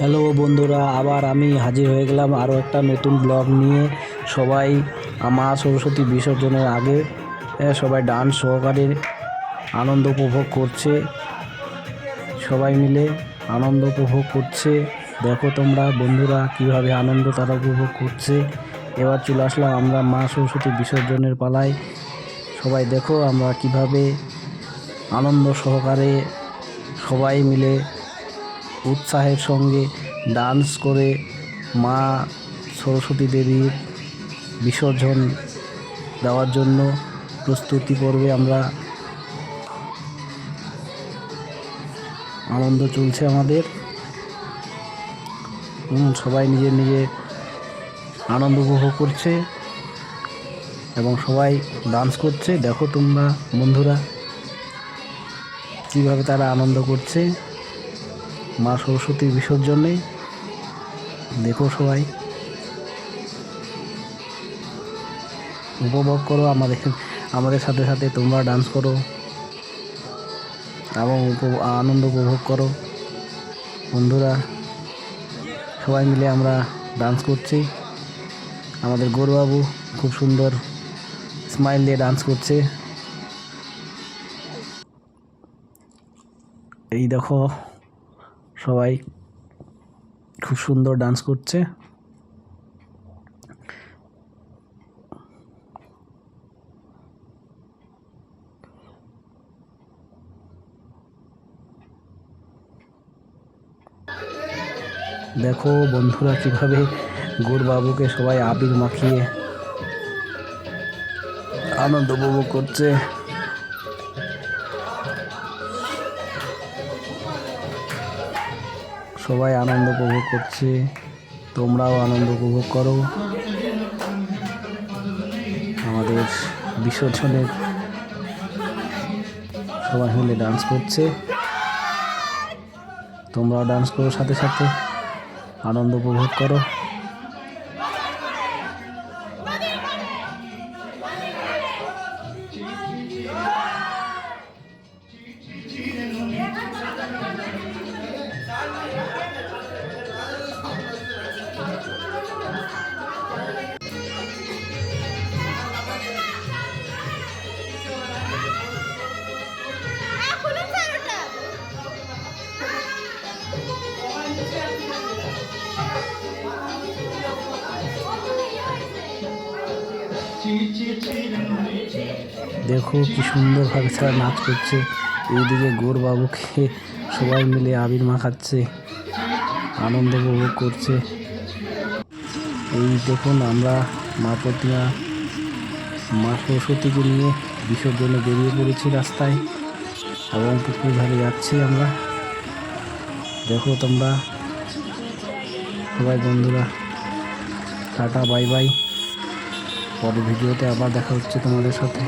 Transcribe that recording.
Hello বন্ধুরা, আবার আমি হাজির হয়ে গেলাম আরও একটা নতুন ব্লগ নিয়ে। সবাই মা সরস্বতী বিসর্জনের আগে সবাই ডান্স সহকারে আনন্দ উপভোগ করছে। সবাই মিলে আনন্দ উপভোগ করছে। দেখো তোমরা বন্ধুরা কীভাবে আনন্দ তারা উপভোগ করছে। এবার চলে আসলাম আমরা মা সরস্বতী বিসর্জনের পালায়। সবাই দেখো আমরা কীভাবে আনন্দ সহকারে সবাই মিলে উৎসাহের সঙ্গে ডান্স করে মা সরস্বতী দেবীর বিসর্জন দেওয়ার জন্য প্রস্তুতি পর্বে আমরা আনন্দ চলছে আমাদের। সবাই নিজের নিজের আনন্দ উপভোগ করছে এবং সবাই ডান্স করছে। দেখো তোমরা বন্ধুরা, কীভাবে তারা আনন্দ করছে। মা সরস্বতীর বিসর্জনে। দেখো সবাই। উপভোগ করো আমাদের আমাদের সাথে সাথে তোমরা ডান্স করো। এবং আনন্দ উপভোগ করো। বন্ধুরা, সবাই মিলে আমরা ডান্স করছি। আমাদের গৌরবাবু খুব সুন্দর স্মাইল দিয়ে ডান্স করছে। এই দেখো সবাই খুব সুন্দর ডান্স করছে। দেখো বন্ধুরা কীভাবে বাবুকে সবাই আবির মাখিয়ে আনন্দ উপভোগ করছে। সবাই আনন্দ উপভোগ করছে। তোমরাও আনন্দ উপভোগ করো। আমাদের বিসর্জনের সবাই মিলে ডান্স করছে। তোমরাও ডান্স করো সাথে সাথে। আনন্দ উপভোগ করো। দেখো কি সুন্দরভাবে তারা নাচ করছে। এইদিকে বাবুকে সবাই মিলে আবির মাখাচ্ছে, আনন্দ উপভোগ করছে। এই দেখুন আমরা মা প্রতিমা, মা সরস্বতীকে নিয়ে বিসর্জনে বেরিয়ে পড়েছি রাস্তায়। এবং পুকুর ধারে যাচ্ছি আমরা। দেখো তোমরা, সবাই বন্ধুরা, টাটা, বাই বাই। পরের ভিডিওতে আবার দেখা হচ্ছে তোমাদের সাথে।